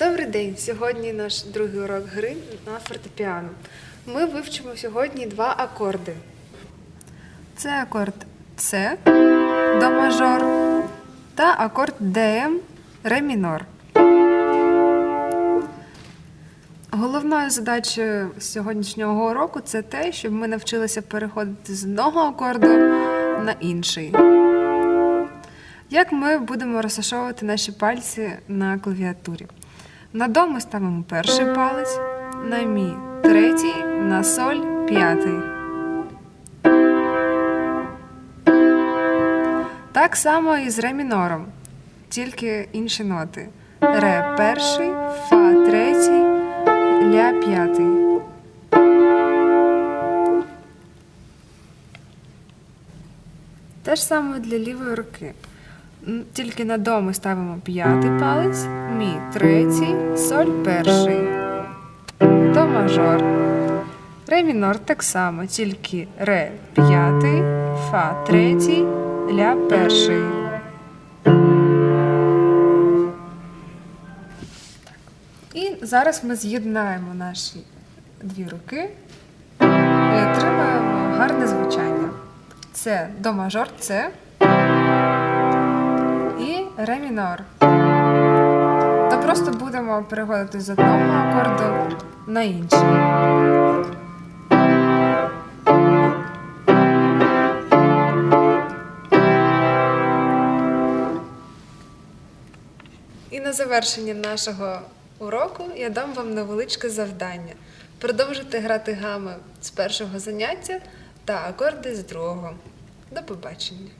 день! Сьогодні наш другий урок гри на фортепіано. Ми вивчимо сьогодні два акорди. Це акорд С до мажор та акорд ДМ ре мінор. Головною задачею сьогоднішнього уроку це те, щоб ми навчилися переходити з одного акорду на інший. Як ми будемо розташовувати наші пальці на клавіатурі? На до ми ставимо перший палець, на мі третій, на соль п'ятий. Так само і з ре мінором, тільки інші ноти. Ре перший, фа третій, ля п'ятий. Те ж саме для лівої руки. Тільки на до ми ставимо п'ятий палець, мі третій, соль перший, до мажор. Ре мінор так само, тільки ре п'ятий, фа третій, ля перший. І зараз ми з'єднаємо наші дві руки і отримаємо гарне звучання. Це до мажор, це мінор. То просто будемо переходити з одного акорду на інший. І на завершення нашого уроку я дам вам невеличке завдання. Продовжити грати гами з першого заняття та акорди з другого. До побачення!